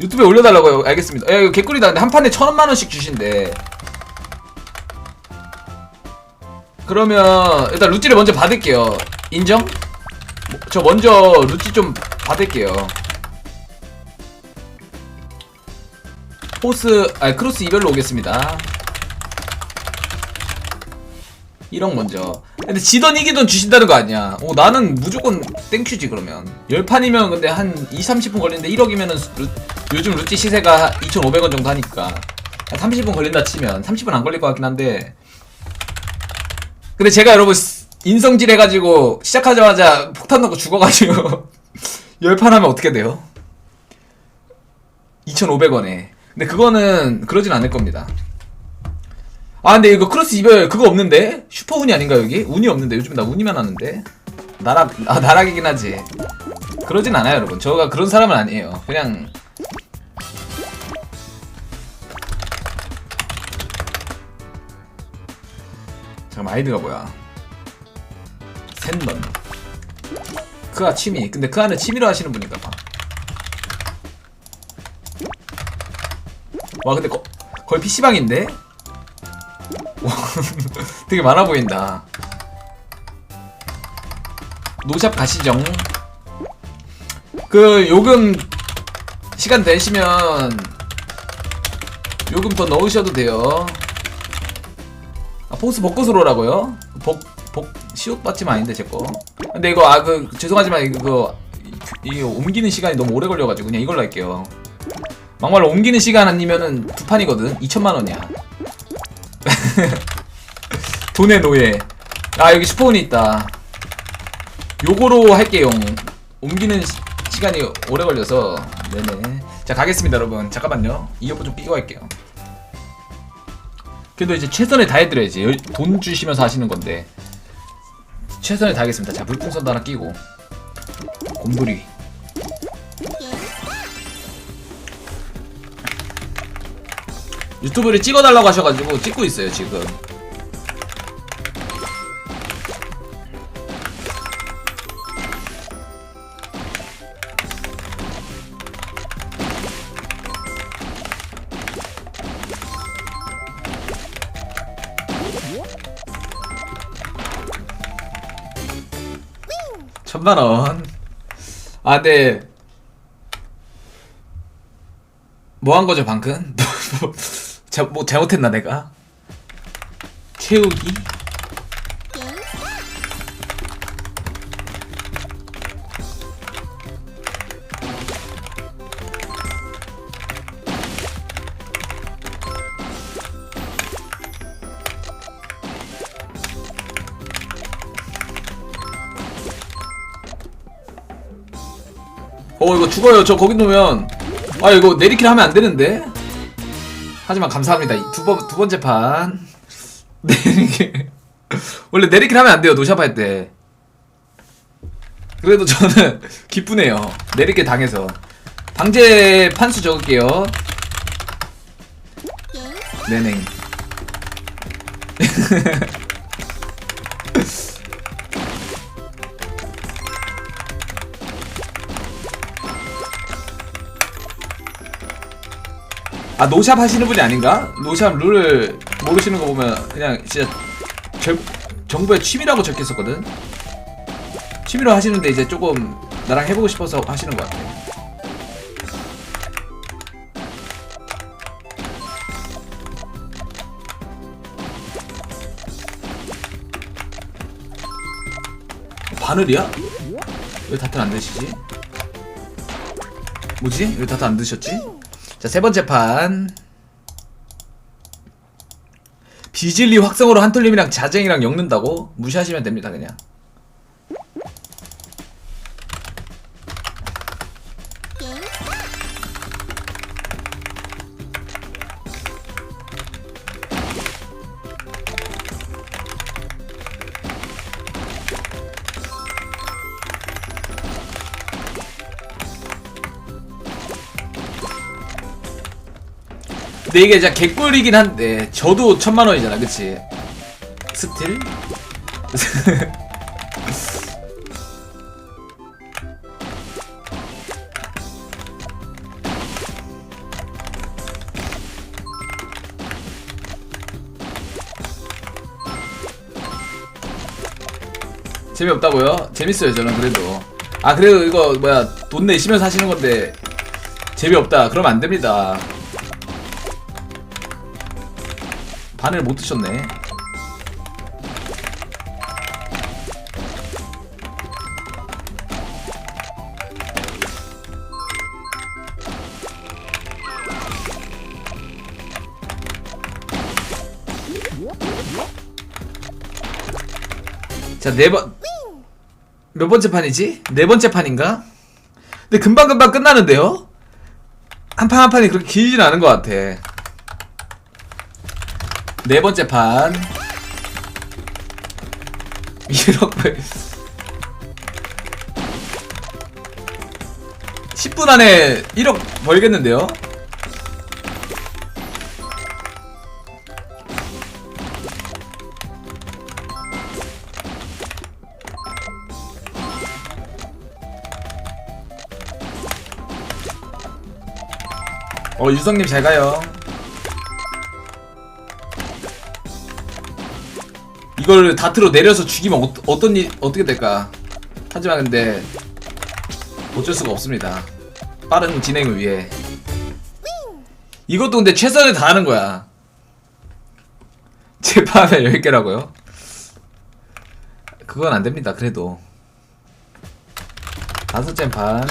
유튜브에 올려달라고요. 알겠습니다. 야, 이거 개꿀이다. 근데 한 판에 천 원만 원씩 주신대. 그러면 일단 루찌를 먼저 받을게요. 인정? 뭐, 저 먼저 루찌 좀 받을게요. 포스, 아 크로스 이별로 오겠습니다. 1억 먼저. 근데 지던 이기던 주신다는 거 아니야. 오, 나는 무조건 땡큐지, 그러면. 10판이면 근데 한 2, 30분 걸리는데 1억이면은 루, 요즘 루찌 시세가 2,500원 정도 하니까. 한 30분 걸린다 치면. 30분 안 걸릴 것 같긴 한데. 근데 제가 여러분, 스- 인성질 해가지고 시작하자마자 폭탄 넣고 죽어가지고. 10판 하면 어떻게 돼요? 2,500원에. 근데 그거는 그러진 않을 겁니다. 아 근데 이거 크로스 이별 그거 없는데? 슈퍼 운이 아닌가 여기? 운이 없는데. 요즘 나 운이만 하는데? 나락 아 나락이긴 하지. 그러진 않아요 여러분. 저가 그런 사람은 아니에요. 그냥. 잠깐만 아이디가 뭐야? 샌넌 그아 취미. 근데 그 안에 취미로 하시는 분인가 봐. 와 근데 거, 거의 PC방인데? 되게 많아 보인다. 노샵 가시죠. 그 요금 시간 되시면 요금 더 넣으셔도 돼요. 아 포스 벚꽃으로 오라고요? 복, 복, 시옷 받침 아닌데 제 거. 근데 이거 아 그 죄송하지만 이거 이 옮기는 시간이 너무 오래 걸려가지고 그냥 이걸로 할게요. 막말로 옮기는 시간 아니면은 두 판이거든. 2천만 원이야. 돈의 노예. 아 여기 슈퍼운이 있다. 요거로 할게요. 옮기는 시, 시간이 오래 걸려서 네네. 자 가겠습니다 여러분. 잠깐만요. 이어폰 좀 끼고 갈게요. 그래도 이제 최선을 다해드려야지. 열- 돈 주시면서 하시는 건데 최선을 다하겠습니다. 자 물풍선도 하나 끼고 곰돌이. 유튜브를 찍어달라고 하셔가지고 찍고 있어요 지금. 천만 원. 아, 네. 뭐 한 거죠 방금? 뭐, 자, 뭐 잘못했나 내가? 채우기? 어 이거 죽어요 저 거기 놓으면 아 이거 내리킬 하면 안 되는데 하지만 감사합니다. 두 번 두 번째 판. 내리킬 원래 내리킬 하면 안 돼요 노샵 할때. 그래도 저는 기쁘네요. 내리킬 당해서. 방제 판수 적을게요. 네네 아 노샵 하시는 분이 아닌가? 노샵 룰을 모르시는 거 보면 그냥 진짜 절, 정부의 취미라고 적혔었거든 취미로 하시는데 이제 조금 나랑 해보고 싶어서 하시는 것 같아 바늘이야? 왜 다들 안 드시지? 뭐지? 왜 다들 안 드셨지? 자, 세 번째 판. 비질리 확성으로 한톨림이랑 자쟁이랑 엮는다고? 무시하시면 됩니다, 그냥. 네 근데 이게 진짜 개꿀이긴 한데 저도 천만 원이잖아 그치? 스틸? 재미없다고요? 재밌어요 저는 그래도. 아 그래도 이거 뭐야 돈 내시면서 하시는 건데 재미없다. 그러면 안 됩니다. 반을 못 드셨네 자, 네 번, 몇 번째 판이지? 네 번째 판인가? 근데 금방금방 끝나는데요? 한 판 한 판이 그렇게 길진 않은 것 같아. 네 번째 판. 1억 벌. 10분 안에 1억 벌겠는데요? 어 유성님 잘 가요. 이걸 다트로 내려서 죽이면 어, 어떤 일 어떻게 될까? 하지만 근데 어쩔 수가 없습니다. 빠른 진행을 위해. 이것도 근데 최선을 다하는 거야. 재판을 10개라고요? 그건 안 됩니다. 그래도. 다섯째 판.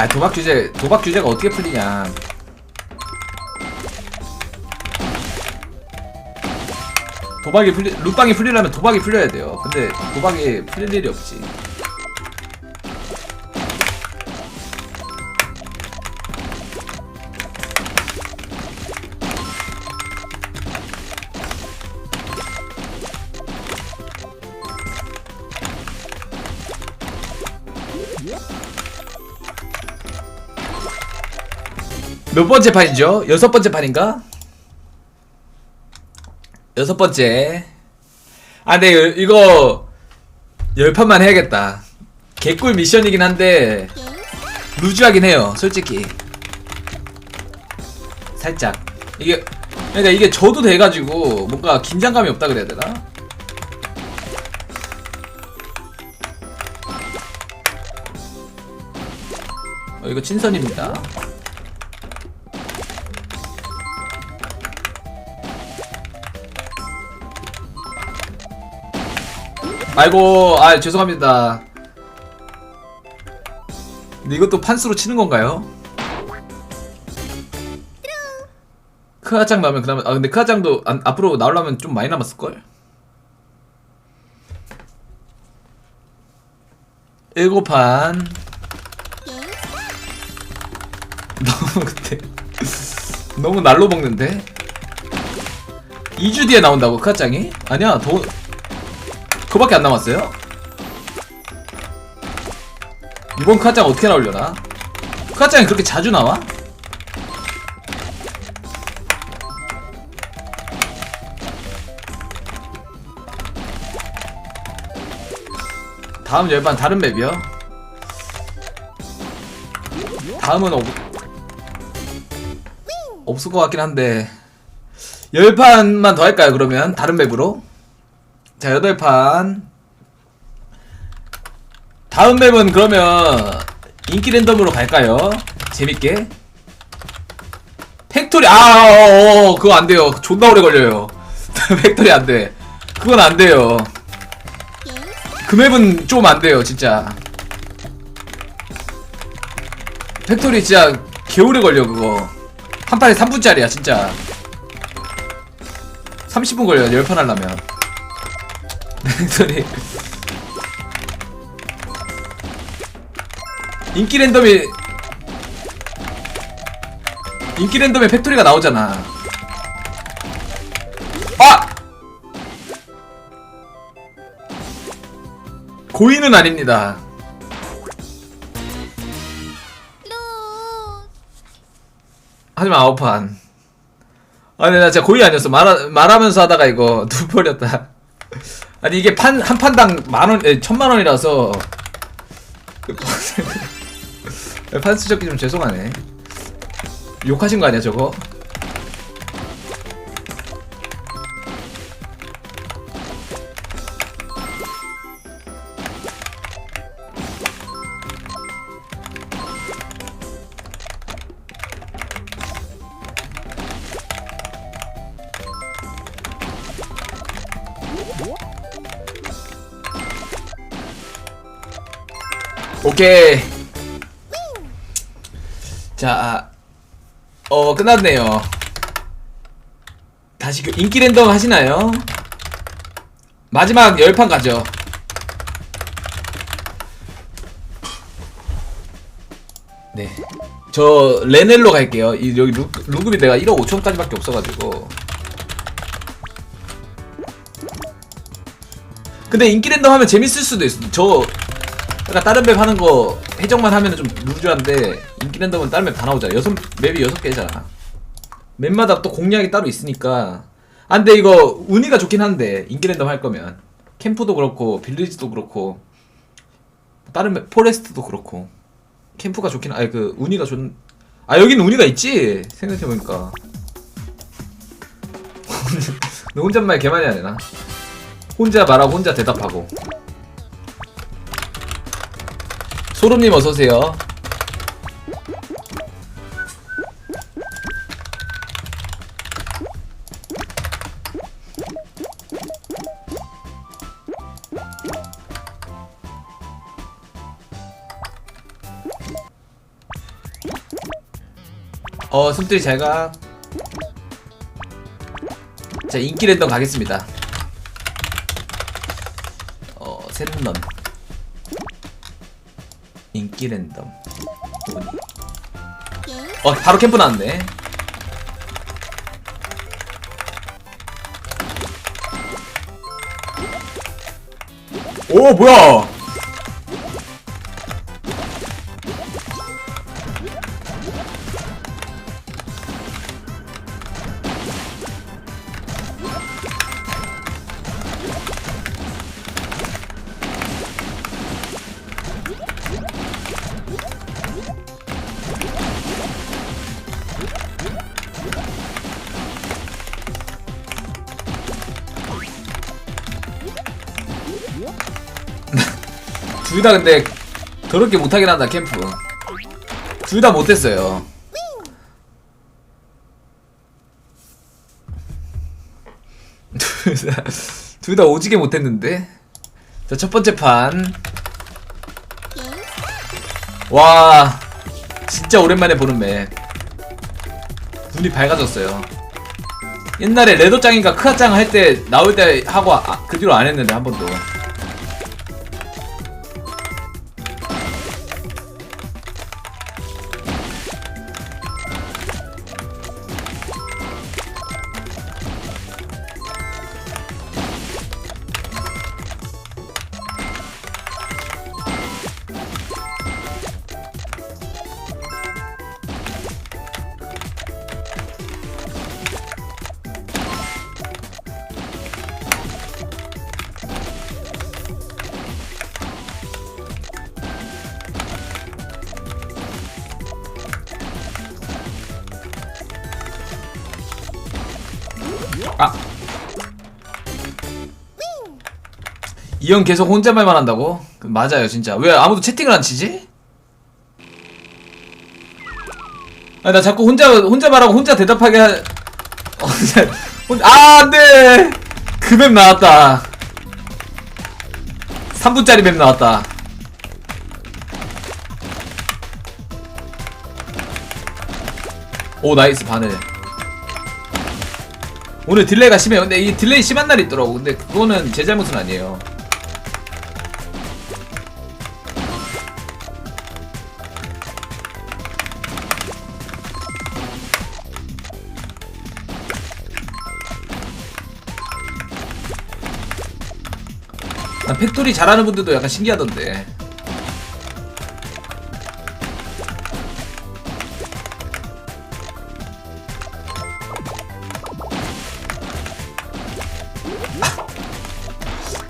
아 도박 규제 도박 규제가 어떻게 풀리냐. 도박이 풀리 룻방이 풀리려면 도박이 풀려야 돼요. 근데 도박이 풀릴 일이 없지 번째 판이죠? 여섯 번째 판인가? 여섯 번째. 아, 근데 이- 이거 열 판만 해야겠다. 개꿀 미션이긴 한데 루즈하긴 해요, 솔직히. 살짝. 이게 그러니까 이게 저도 돼가지고 뭔가 긴장감이 없다 그래야 되나? 어, 이거 친선입니다. 아이고, 아 죄송합니다. 근데 이것도 판수로 치는 건가요? 크하장 나오면 그다음에 아 근데 크하장도 안- 앞으로 나오려면 좀 많이 남았을 걸. 일곱 판. 너무 근데 너무 날로 먹는데. 2주 뒤에 나온다고 크하장이? 아니야 더 그거밖에 안 남았어요? 이번 카장 어떻게 나오려나? 카장이 그렇게 자주 나와? 다음 열반 다른 맵이요? 다음은 없... 없을 것 같긴 한데 열판만 더 할까요 그러면 다른 맵으로? 자, 여덟 판. 다음 맵은 그러면 인기 랜덤으로 갈까요? 재밌게. 팩토리 아, 어, 어, 그거 안 돼요. 존나 오래 걸려요. 팩토리 안 돼. 그건 안 돼요. 그 맵은 좀 안 돼요, 진짜. 팩토리 진짜 개오래 걸려 그거. 한 판에 3분짜리야, 진짜. 30분 걸려요, 10판 하려면. 팩토리. 인기 랜덤이 인기 랜덤에 팩토리가 나오잖아. 아! 고인은 아닙니다. 하지만 아홉판. 아 근데 나 진짜 고의 아니었어. 말, 말하면서 하다가 이거 눈 버렸다 아니 이게 판 한 판당 만원 에, 천만 원이라서 그 판수 적기 좀 죄송하네 욕하신 거 아니야 저거? 오케이. 자, 어 끝났네요. 다시 그 인기 랜덤 하시나요? 마지막 열판 가죠. 네. 저 레넬로 갈게요. 이 여기 루, 루급이 내가 1억 5천까지밖에 없어가지고. 근데 인기 랜덤 하면 재밌을 수도 있어. 저 약간 다른 맵 하는 거 해적만 하면은 좀 루즈한데 인기 랜덤은 다른 맵 다 나오잖아. 여섯 맵이 여섯 개잖아. 맵마다 또 공략이 따로 있으니까. 아 근데 이거 운이가 좋긴 한데 인기 랜덤 할 거면 캠프도 그렇고 빌리지도 그렇고 다른 맵 포레스트도 그렇고 캠프가 좋긴 아니 그 운이가 좋은 아 여기는 운이가 있지 생각해 보니까. 너 혼잣말 개많이 해야 되나? 혼자 말하고 혼자 대답하고. 소름님 어서오세요. 어, 숨들이 잘 가. 자, 인기 랜덤 가겠습니다. 어, 샌런. 인기 랜덤. 누구니? 어, 바로 캠프 나왔네. 오, 뭐야! 둘 다 근데 더럽게 못하긴 한다 캠프. 둘 다 못했어요. 둘다 오지게 못했는데? 자 첫 번째 판. 와 진짜 오랜만에 보는 맵. 눈이 밝아졌어요. 옛날에 레더짱인가 크아짱 할 때 나올 때 하고 아, 그 뒤로 안 했는데 한 번도 이 형 계속 혼자말만 한다고? 그 맞아요 진짜 왜 아무도 채팅을 안 치지? 아니 나 자꾸 혼자 혼자 말하고 혼자 대답하게 하... 아 안돼 그 맵 나왔다 3분짜리 맵 나왔다 오 나이스 바늘 오늘 딜레이가 심해요. 근데 이 딜레이 심한 날이 있더라고. 근데 그거는 제 잘못은 아니에요. 난 팩토리 잘하는 분들도 약간 신기하던데.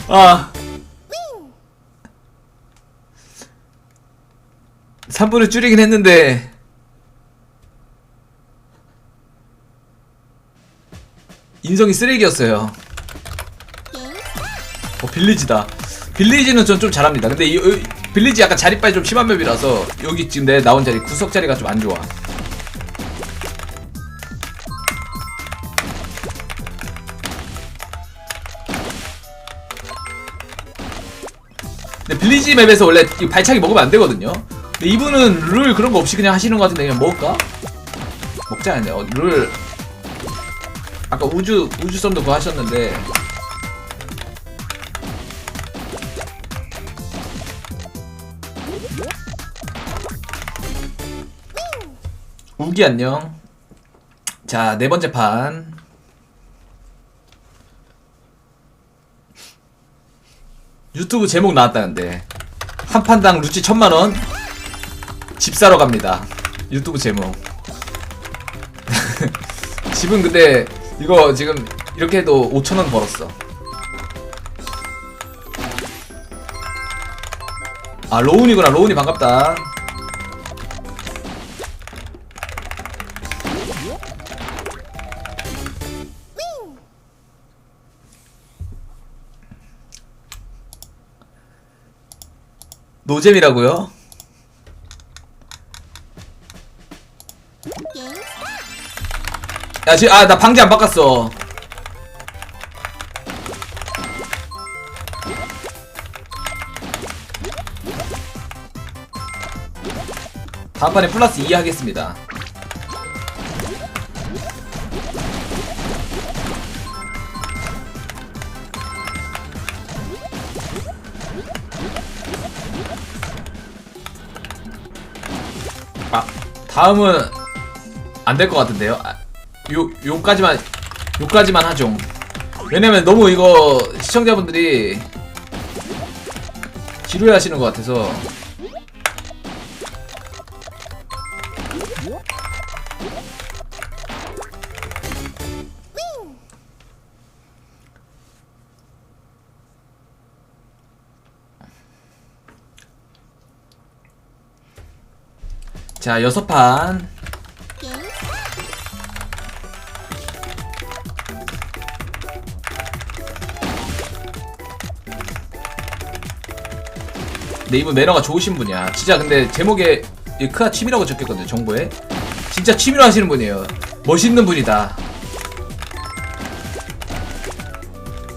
아. 3분을 줄이긴 했는데 인성이 쓰레기였어요. 어 빌리지다. 빌리지는 전 좀 잘합니다. 근데 이, 이- 빌리지 약간 자리빨이 좀 심한 맵이라서 여기 지금 내 나온 자리 구석 자리가 좀 안 좋아. 근데 빌리지 맵에서 원래 이 발차기 먹으면 안 되거든요. 근데 이분은 룰 그런 거 없이 그냥 하시는 것 같은데 그냥 먹을까? 먹지 않냐? 어, 룰 아까 우주 우주선도 그거 하셨는데 우기 안녕. 자, 네 번째 판. 유튜브 제목 나왔다는데. 한 판당 루찌 천만 원. 집 사러 갑니다. 유튜브 제목. 집은 근데 이거 지금 이렇게 해도 5천 원 벌었어. 아 로운이구나 로운이 반갑다. 노잼이라고요? 야, 지, 아, 나 방지 안 바꿨어. 다음 판에 플러스 2 하겠습니다. 다음은 안 될 것 같은데요? 아, 요, 요까지만, 요까지만 하죠. 왜냐면 너무 이거 시청자분들이 지루해 하시는 것 같아서. 자, 여섯 판. 근데 이분 매너가 좋으신 분이야. 진짜 근데 제목에 이 크아 취미라고 적혔거든요. 정보에. 진짜 취미로 하시는 분이에요. 멋있는 분이다.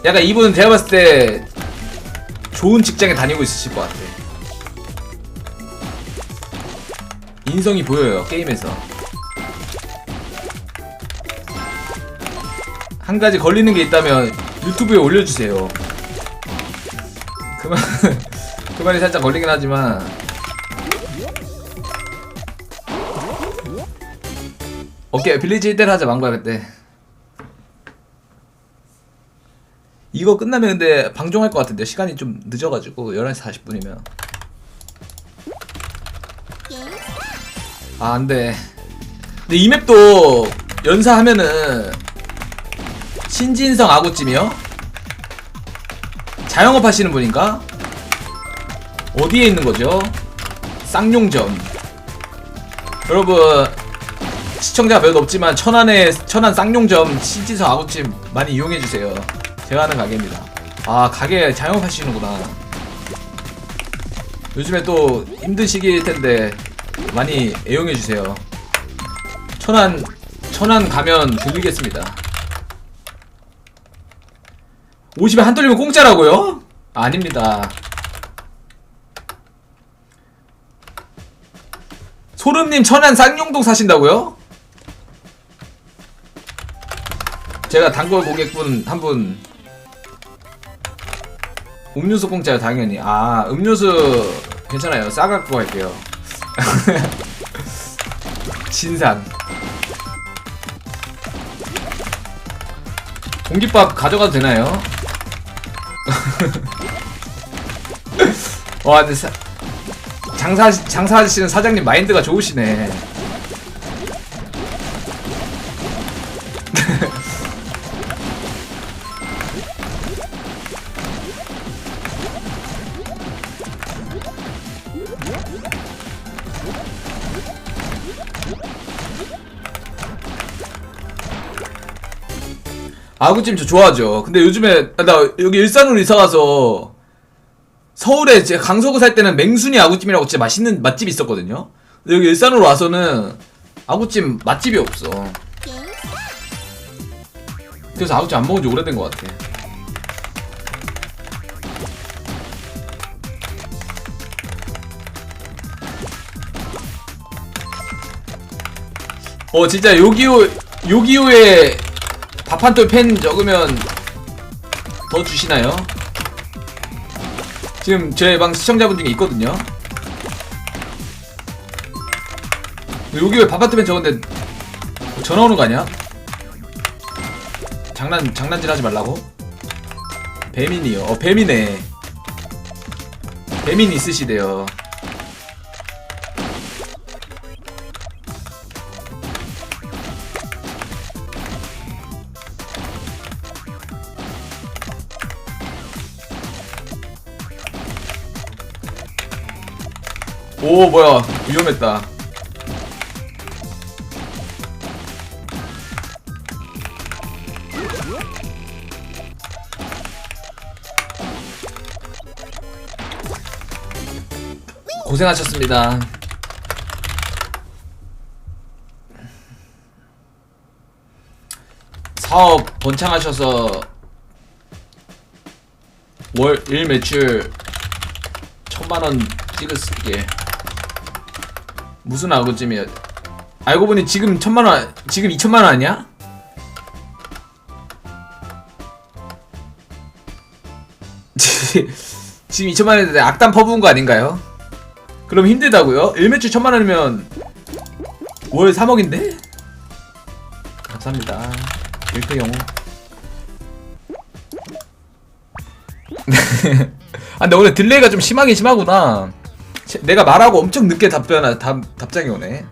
약간 이분 제가 봤을 때 좋은 직장에 다니고 있으실 것 같아. 인성이 보여요 게임에서. 한 가지 걸리는 게 있다면 유튜브에 올려주세요. 그만 그만이 살짝 걸리긴 하지만 오케이 빌리지 1대를 하자 망고야 그때 이거 끝나면 근데 방종할 것 같은데 시간이 좀 늦어가지고 11시 40분이면 아 안돼 근데 이 맵도 연사하면은 신진성 아구찜이요? 자영업 하시는 분인가? 어디에 있는 거죠? 쌍용점. 여러분 시청자가 별로 없지만 천안에 천안 쌍용점 신지성 아구찜 많이 이용해 주세요. 제가 하는 가게입니다. 아 가게 자영업 하시는구나. 요즘에 또 힘든 시기일 텐데 많이 애용해 주세요. 천안 천안 가면 들리겠습니다. 50에 한 돌리면 공짜라고요? 아, 아닙니다. 소름님 천안 쌍용동 사신다고요? 제가 단골 고객분 한 분 음료수 공짜요 당연히 아 음료수 괜찮아요 싸갖고 갈게요 진상 공깃밥 가져가도 되나요? 와 근데 사, 장사 장사하시는 사장님 마인드가 좋으시네. 아구찜 저 좋아하죠. 근데 요즘에 아, 나 여기 일산으로 이사 가서 서울에 제 강서구 살 때는 맹순이 아구찜이라고 진짜 맛있는 맛집이 있었거든요. 근데 여기 일산으로 와서는 아구찜 맛집이 없어. 그래서 아구찜 안 먹은 지 오래된 것 같아. 어 진짜 요기요 요기요에 밥 한 톨팬 적으면 더 주시나요? 지금 제 방 시청자분 중에 있거든요. 요기요에 밥한 톨팬 적었는데 전화 오는 거 아니야? 장난 장난질 하지 말라고? 배민이요. 어 배민네. 배민 있으시대요. 오 뭐야. 위험했다. 고생하셨습니다. 사업 번창하셔서 월 1 매출 천만원 찍었을게 무슨 아구찜이야 알고 보니 지금 천만원 지금 2천만원 아니야? 지금 2천만원인데 악담 퍼부은 거 아닌가요? 그럼 힘들다고요? 1매출 천만원이면 월 3억인데? 감사합니다 1표 영웅 아 근데 오늘 딜레이가 좀 심하긴 심하구나 제- 내가 말하고 엄청 늦게 답변 답, 답장이 오네